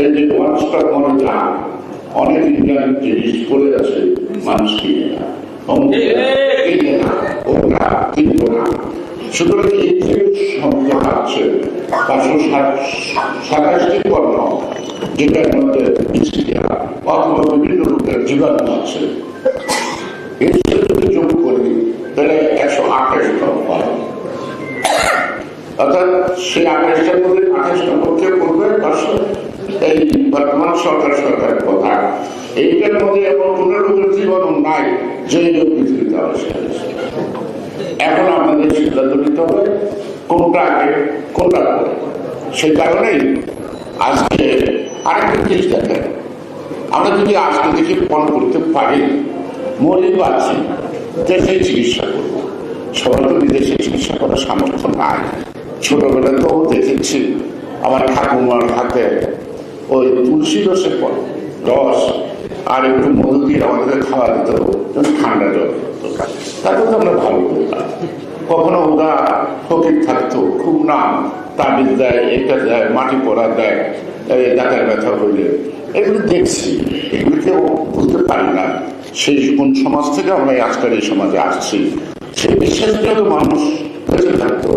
এই যে one stop মনে না অনেক ইন্ডিয়ান জিনিস পড়ে আছে মানুষ কিনে না কিনে না ওরা কিনবো না। সুতরাং এই যে সংখ্যা আছে পাঁচশো সাতাশটি পণ্য যেটার মধ্যে বিক্রিয়া অথবা বিভিন্ন রূপের জীবাণু আছে। এর যদি যোগ করি তাহলে একশো আঠাশ টন অর্থাৎ সেই আঠাশটার মধ্যে আঠাশটা পক্ষে করবে পাঁচশো। এই বর্তমান সরকার সরকার কথা। এইটার মধ্যে এমন কোন রোগের জীবাণু নাই যে রোগ পৃথিবীতে এখন আমাদের সিদ্ধান্ত নিতে হবে, কোনটা আগে, কোনটা পরে। সেই কারণেই আজকে আরেকটা জিনিস দেখেন আমরা যদি আজকে দেখে, ফোন করতে পারি মরিব আছি দেশে চিকিৎসা করব। সবাই তো বিদেশে চিকিৎসা করার সামর্থ্য নাই। ছোটবেলায় তো দেখেছি, আমার ঠাকুমার হাতে ওই তুলসী রসের পর, রস আর একটু মধু দিয়ে আমাদের খাওয়া দিত ঠান্ডা জল। তাতে তো আমরা ভালো করতাম কখনো ওরা ফকির থাকতো, খুব নাম, তাবিজ দেয়, এটা দেয়, মাটি পড়া দেয় ডাকার ব্যথা হইলে। এগুলো দেখছি এগুলিকেও বুঝতে পারি না। সেই কোন সমাজ থেকে আমরা আজকাল এই সমাজে আসছি, সেই বিশ্বাসযোগ্য মানুষ বেঁচে থাকতো।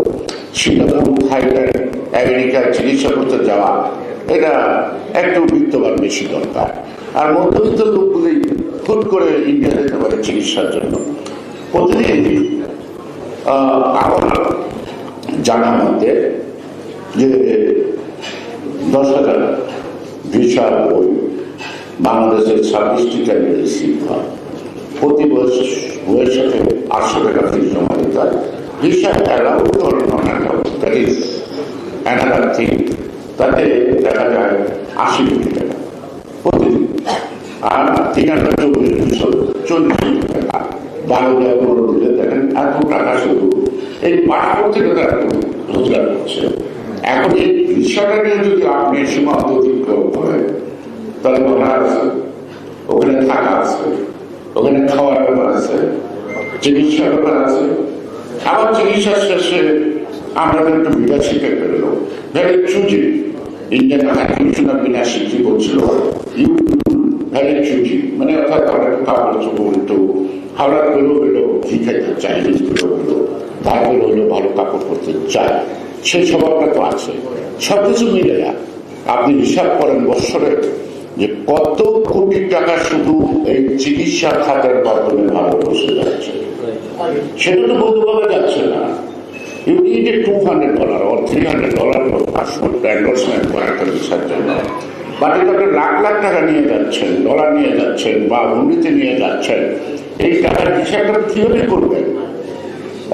সিঙ্গাপুর থাইল্যান্ড আমেরিকায় চিকিৎসা করতে যাওয়া এটা একটু বিত্তবান বেশি দরকার। আর মধ্যবিত্ত লোকগুলি হুট করে ইন্ডিয়া যেতে পারে চিকিৎসার জন্য। প্রতিদিন আমার জানা মধ্যে যে দশ হাজার ভিসা বই বাংলাদেশের ছাব্বিশটি কেন্দ্রে রিসিভ হয়। প্রতি বয়স, বইয়ের সাথে আটশো টাকা ফিস জমা দিতে হয়। Visa allow or non allow that is thing তাতে দেখা যায় আশি কোটি টাকা প্রতিদিন। আর তিন হাজার চব্বিশ দুশো চল্লিশ কোটি টাকা। বারো দেওয়া পনেরো দিলে দেখেন এত টাকা শুধু। এই পাসপোর্ট থেকে তারা রোজগার করছে। এখন এই ভিসাটা নিয়ে যদি আপনি সীমান্ত অতিক্রম করেন তাহলে ওখানে আছে। ওখানে থাকা আছে। ওখানে খাওয়ার ব্যাপার আছে। চিকিৎসার ব্যাপার আছে। আবার চিকিৎসার শেষে আমরা একটু শিখে ফেলল ভেরি চুজি মানে অর্থাৎ আমরা কাপড় চোপড় একটু হাওড়া বেরো বেরো ঘি খাইতে চাই বেরো বেরো তারপরে হলো ভালো কাপড় চাই সেই মিলে আপনি হিসাব করেন বৎসরে যে কত কোটি টাকা শুধু এই চিকিৎসা খাতের মাধ্যমে ভালো বসে যাচ্ছে। সেটা তো বলতে পারা যাচ্ছে না you need a two hundred dollar three hundred dollar ভিসার জন্য বাট এটা আপনি লাখ লাখ টাকা নিয়ে যাচ্ছেন ডলার নিয়ে যাচ্ছেন বা হুন্ডিতে নিয়ে যাচ্ছেন, এই টাকার হিসাবটা কীভাবে করবেন?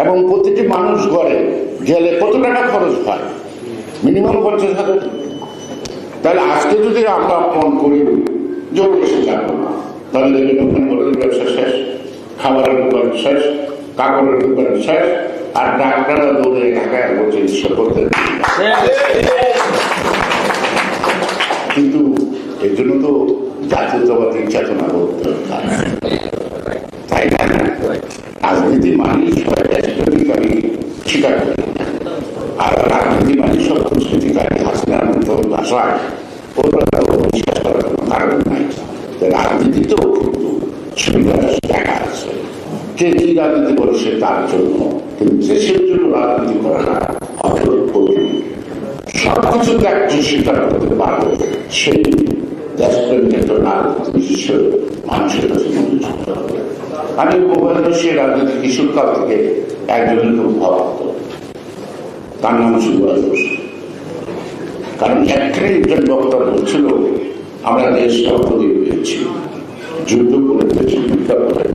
এবং প্রতিটি মানুষ গড়ে গেলে কত টাকা খরচ হয়? মিনিমাম পঞ্চাশ হাজার। তাহলে আজকে যদি আমরা ফোন করি, জোর এসে যাব তাহলে দেখবেন ওখানে ব্যবসা শেষ, খাবারের দোকান শেষ, কাপড়ের দোকান শেষ, আর ডাক্তাররা দৌড়ে ঢাকায় বলছে চিকিৎসা করতে কিন্তু এই জন্য তো জাতীয়তাবাদী চেতনা করতে তাই না? রাজনীতি মানুষ স্বীকার করে। আর রাজনীতি মানুষ সংস্কৃতিকারী হাসিনার মতো ভাষায় ওরা তো বিশ্বাস করার কোনো কারণ নাই। তো রাজনীতিতেও দেখা রাজনীতি করেছে তার জন্য। কিন্তু দেশের জন্য রাজনীতি করাটা অত্যন্ত সবকিছু ত্যাগ স্বীকার করতে পারবে সেই কাছে আমি উপমহাদেশের রাজনীতি কিশোরকাল থেকে একজনের তার নাম সুভাষ কারণ একখানে একজন বক্তা বলছিল আমরা দেশটা প্রদীপ পেয়েছি, যুদ্ধ করে পেয়েছি ভিক্ষা করে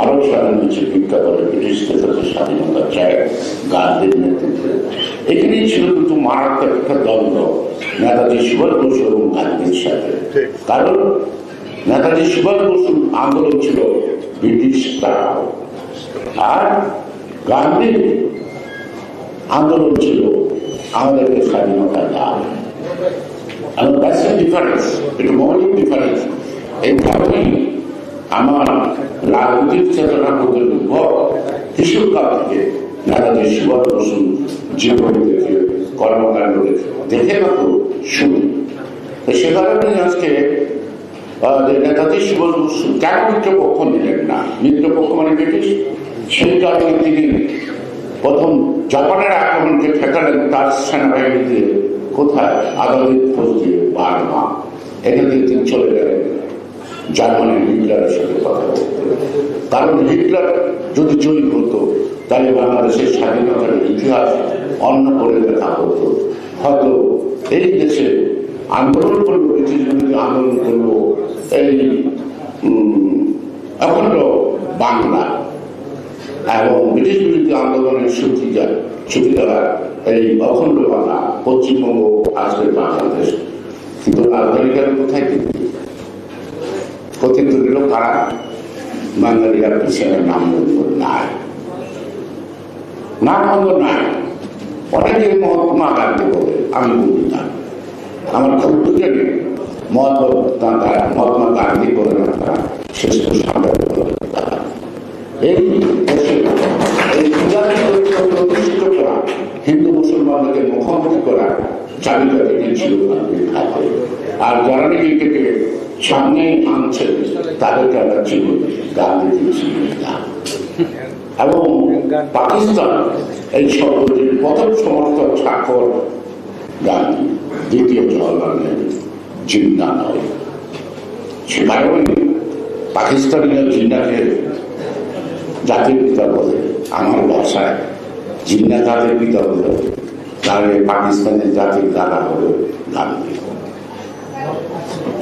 ভারত স্বাধীন ভিক্ষা করে ব্রিটিশদের কাছে স্বাধীনতা চায় গান্ধীর নেতৃত্বে এখানেই ছিল কিন্তু মারাত্মক একটা দ্বন্দ্ব নেতাজি সুভাষ বসু এবং গান্ধীর সাথে কারণ নেতাজি সুভাষ বসুর আন্দোলন ছিল ব্রিটিশ তারাও আর গান্ধীর আন্দোলন ছিল আমাদেরকে স্বাধীনতা দাও এবং ডিফারেন্স এটা মৌলিক ডিফারেন্স এই কারণেই আমার রাজনৈতিক চেতনা প্রতিরূপ কিশোরকাল থেকে নেতাজি সুভাষ বসু জীবন দেখে কর্মকাণ্ড দেখে তো শুনি। তো সে কারণে আজকে নেতাজি সুভাষ বসু কেন মিত্রপক্ষ নিলেন না? মিত্রপক্ষ মানে ব্রিটিশ? সেই কারণে তিনি প্রথম জাপানের আক্রমণকে ঠেকালেন, তার সেনাবাহিনী দিয়ে কোথায় আদালত দিয়ে বার্মা এখান থেকে তিনি চলে গেলেন। জার্মানির হিটলারের সাথে কথা বলতে কারণ হিটলার যদি জয়ী হতো, তাহলে বাংলাদেশের স্বাধীনতার ইতিহাস অন্য করে দেখা হতো। হয়তো এই দেশে আন্দোলন করল ব্রিটিশ বিরোধী আন্দোলন করল এই অখণ্ড বাংলা এবং ব্রিটিশ বিরোধী আন্দোলনের সূচিকার সূচিকার এই অখণ্ড বাংলা, পশ্চিমবঙ্গ আসবে বাংলাদেশ। কিন্তু রাজধানীকার কোথায় কিন্তু দিল কারা? বাঙালিরা পিছনে নাম নাই। নাম নাই। অনেকে মহাত্মা গান্ধী বলে, আমি বলি না। আমার খুব নেই মহাত্মা মহাত্মা গান্ধী বলে না তারা শেষ সামনে তারা। এই প্রতিষ্ঠিত করা হিন্দু মুসলমানদের মুখোমুখি করা চাবিটা ছিল আর যারা এটাকে সামনে আনছে, তাদেরকে আমরা চিনি গান্ধীজি এবং পাকিস্তান, এই শব্দটির প্রথম সমর্থক স্বাক্ষর গান্ধী, দ্বিতীয় জওয়াহরলাল নেহরু জিন্না নয়। সে কারণে পাকিস্তানিরা জিন্নাকে জাতির পিতা বলে, আমার ভাষায় জিন্না জাতির পিতা বলে, তাহলে পাকিস্তানের জাতির দাদা হলো গান্ধী।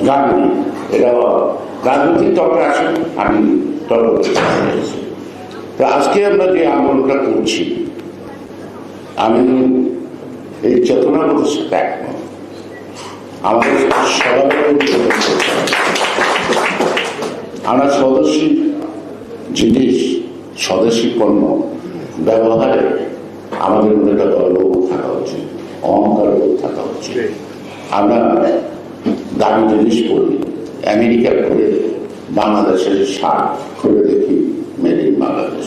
গান্ধী। এটা রাজনৈতিক তর্কে আসে আমি তর্ক তো আজকে আমরা যে আন্দোলনটা করছি, আমি এই চেতনাবোধের সাথে একমত। আমাদের আমরা স্বদেশী জিনিস স্বদেশী পণ্য ব্যবহারে আমাদের মধ্যে একটা গর্ব থাকা উচিত, অহংকার থাকা উচিত। আমরা দামি জিনিস পড়ি আমেরিকার করে, বাংলাদেশের শাক খুলে দেখি মেড ইন বাংলাদেশ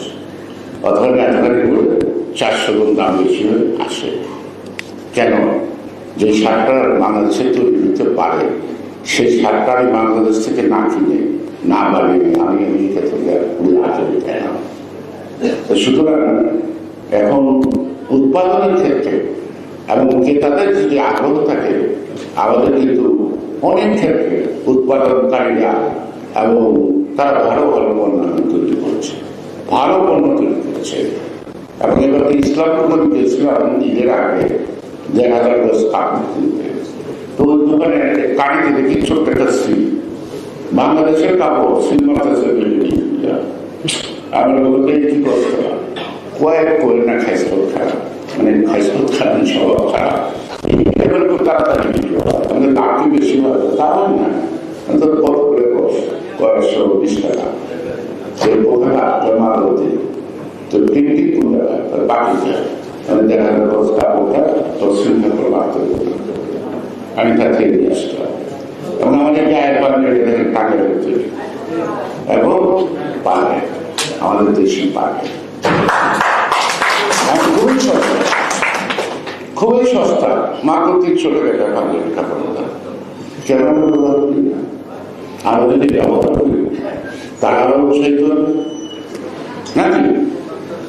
অথবা নেটওয়ার্কে করে চারশো গুণ দাম বেশি হয়ে আসে। কেন? যে সারটা বাংলাদেশে তৈরি হতে পারে সেই সারটা আমি বাংলাদেশ থেকে না কিনে, না বানিয়ে আমি আমেরিকা থেকে পুরো আচরণ কেন তো সুতরাং এখন উৎপাদনের ক্ষেত্রে এবং ক্রেতাদের যদি আগ্রহ থাকে, আমাদের কিন্তু অনেক ক্ষেত্রে উৎপাদনকারীরা এবং তারা ভালো ভালো পণ্য তৈরি করছে ভালো পণ্য তৈরি করছে। এবং এবার ইসলামপুর গেছিলাম ঈদের আগে দেড় হাজার তো ওই দোকানে কানিতে দেখি ছোট্ট একটা স্ত্রী বাংলাদেশের কাপড় সিনেমাতে আমরা বলতে কি করতে কয়েক করে না খাইস্পত খারাপ। মানে খাইস্পত খারাপ স্বভাব খারাপ। তাড়াতাড়ি দামটি বেশি হয় তা হয় না অন্তত কত করে কয়েকশো বিশ টাকা সেই পোকাটা জমা হতে তো প্রিন্টিং কোন বাকি। যায় মানে দেখা গেল কাপড়টা তসলিম করে বাড়তে আমি তার থেকে নিয়ে আসলাম এবং আমাদের গায়ের পানি টাকা এবং পানে আমাদের দেশি পানে খুবই সস্তা। মা কর্তৃক চলে গেছে আমাদের লেখাপড়া কেন না যদি ব্যবহার করি তারাও উৎসাহিত হবে। নাকি?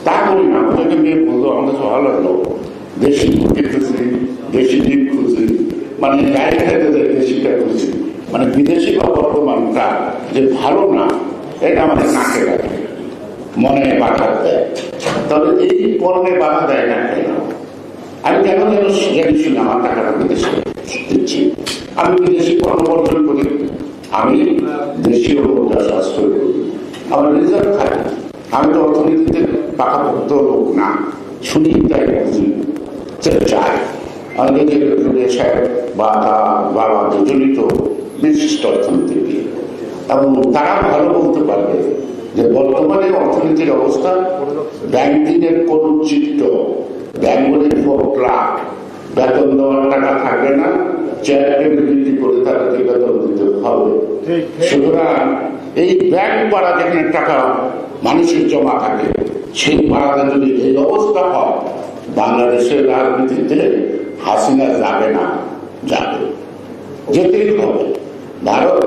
তা করি না। আমাদেরকে মেয়ে বলতো আমাদের ভালো লাগল। দেশি খুঁজছি, দেশি ডিম খুঁজছি মানে গায়ে খেতে দেয় দেশিটা খুঁজছি মানে বিদেশি বা বর্তমানটা যে ভালো না, এটা আমাদের নাকে রাখে মনে বাধা দেয়। তবে এই পণ্যে বাধা দেয় না কেন? আমি কেন যেন জানি শুনে আমার টাকাটা বিদেশে দিচ্ছি। আমি বিদেশি পণ্য করি। আমি দেশীয় মুদ্রা সাশ্রয় করি। আমার রিজার্ভ খাই আমি তো অর্থনীতিতে পাকাপোক্ত লোক না। শুনি তাই বুঝি। চাই অনেকে দেশের বাধা বাবা দুজনই তো বিশিষ্ট অর্থনীতিবিদ। এবং তারা ভালো বলতে পারবে যে বর্তমানে অর্থনীতির অবস্থা ব্যাংকিংয়ের কোন চিত্র বেতন দেওয়ার টাকা না চেয়ারকে বিক্রি করে তাদেরকে বেতন দিতে হবে? সুতরাং এই ব্যাংক পাড়া যেখানে টাকা মানুষের জমা থাকে সেই পাড়াতে যদি এই অবস্থা হয় বাংলাদেশের রাজনীতিতে হাসিনা যাবে না যাবে। যেতেই হবে। ভারত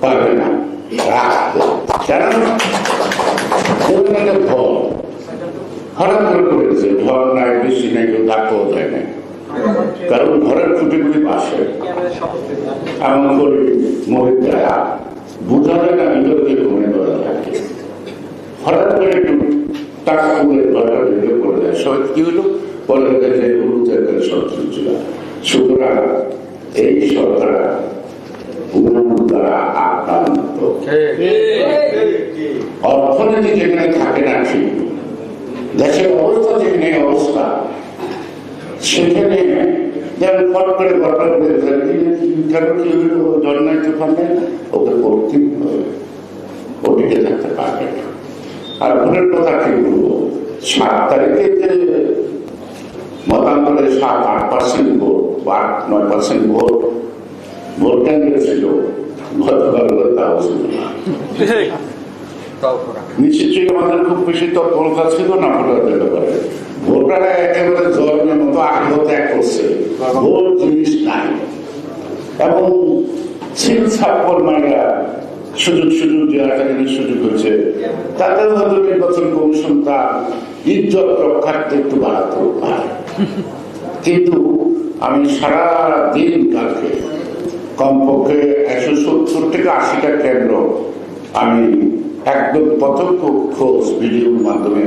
পারবে না রাখবে কেন ভয় হঠাৎ করে করেছে ঝড় নাই বৃষ্টি নাই কেউ ডাকতেও দেয় নাই। কারণ ঘরের খুঁটিগুলি পাশে। এমন করে মহিলারা বোঝা যায় না ভিতরে যে ঘুমে ধরা থাকে। হঠাৎ করে একটু টাকা ঘরটা ভিডিও করে দেয় সবাই কি হলো? পরে দেখে হলুদের করে সব চলছিল সুতরাং এই সরকার উন্নয়ন দ্বারা আক্রান্ত। অর্থনীতি যেখানে থাকে না ঠিক দেশের অবস্থা যেখানে অবস্থা। সেখানে যেমন ফট করে ঘটনা করে ফেলে, কেন কি হইল জন্মায় তুফান ওকে করতেই হবে ওটিকে থাকতে পারবে না। আর ভোটের কথা কি বলব? সাত তারিখে যে ছিল আমাদের খুব বেশি না সুযোগ সুযোগ সুযোগ হয়েছে। তাদের নির্বাচন একটু কিন্তু আমি সারা দিন কালকে কমপক্ষে একশো সত্তর থেকে আশিটা কেন্দ্র আমি একদম প্রত্যক্ষ খোঁজ ভিডিওর মাধ্যমে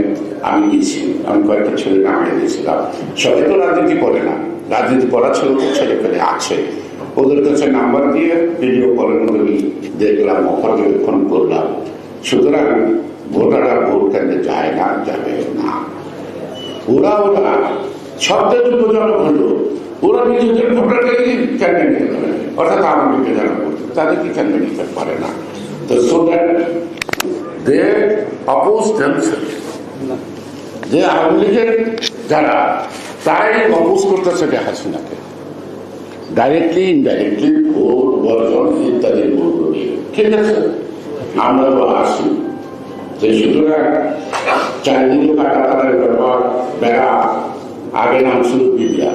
আমি গেছি আমি কয়েকটা ছেলে নামিয়ে দিয়েছিলাম। সবাই তো রাজনীতি করে না। রাজনীতি করা ছেলে ছেলে পেলে আছে। ওদের কাছে নাম্বার দিয়ে ভিডিও কলের মধ্যে দেখলাম পর্যবেক্ষণ করলাম। সুতরাং ভোটাররা ভোট কেন্দ্রে যায় না, যাবে না। ওরা ওরা শব্দের দুজনক হলো, ওরা নিজেদের ভোটারকে কেন নিতে পারে অর্থাৎ লীগকে যারা করছে তাদেরকে কেন নিতে পারে না? তো সো দ্যাট যে আওয়ামী লীগের যারা তারাই অপোজ করতেছে শেখ হাসিনাকে ডাইরেক্টলি ইনডাইরেক্টলি ভোট, বর্জন ইত্যাদি ঠিক আছে, আমরা তো আসি। যে সুতরাং চারিদিকে কাটাকাটার ব্যাপার, বেড়া, আগে নাম ছিল বিদ্যা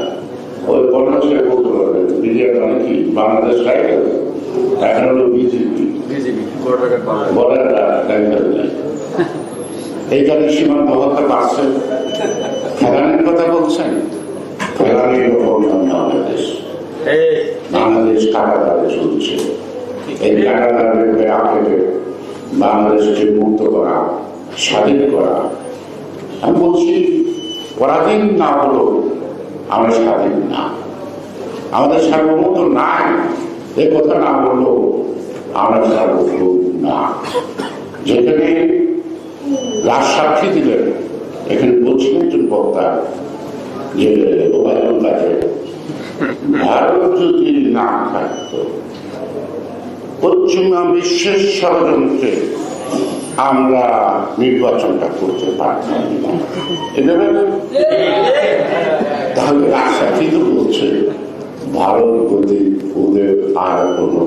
ওই কর্মচারী বলতে বিদ্যা মানে বাংলাদেশ এখন হলো বিজেপি। টাইটেল নেই সীমান্ত হত্যা পাচ্ছে ফেরানির কথা বলছেন? ফেরানির বাংলাদেশ। বাংলাদেশ কাটাতারে চলছে। এই আগে বাংলাদেশকে মুক্ত করা স্বাধীন করা আমি বলছি পরাধীন না হলো আমরা স্বাধীন না। আমাদের সার্বভৌমত্ব নাই। এ কথা না বলল আমরা সার্বভৌম না। যেখানে রাজ সাক্ষী দিলেন, এখানে বলছেন একজন বক্তা যে, ওবায়দুল ভারত যদি না থাকতো, পশ্চিমা বিশ্বের ষড়যন্ত্রে আমরা নির্বাচনটা করতে পারতাম তাহলে আশা কিন্তু বলছে, ভারত প্রতি ওদের আর কোনো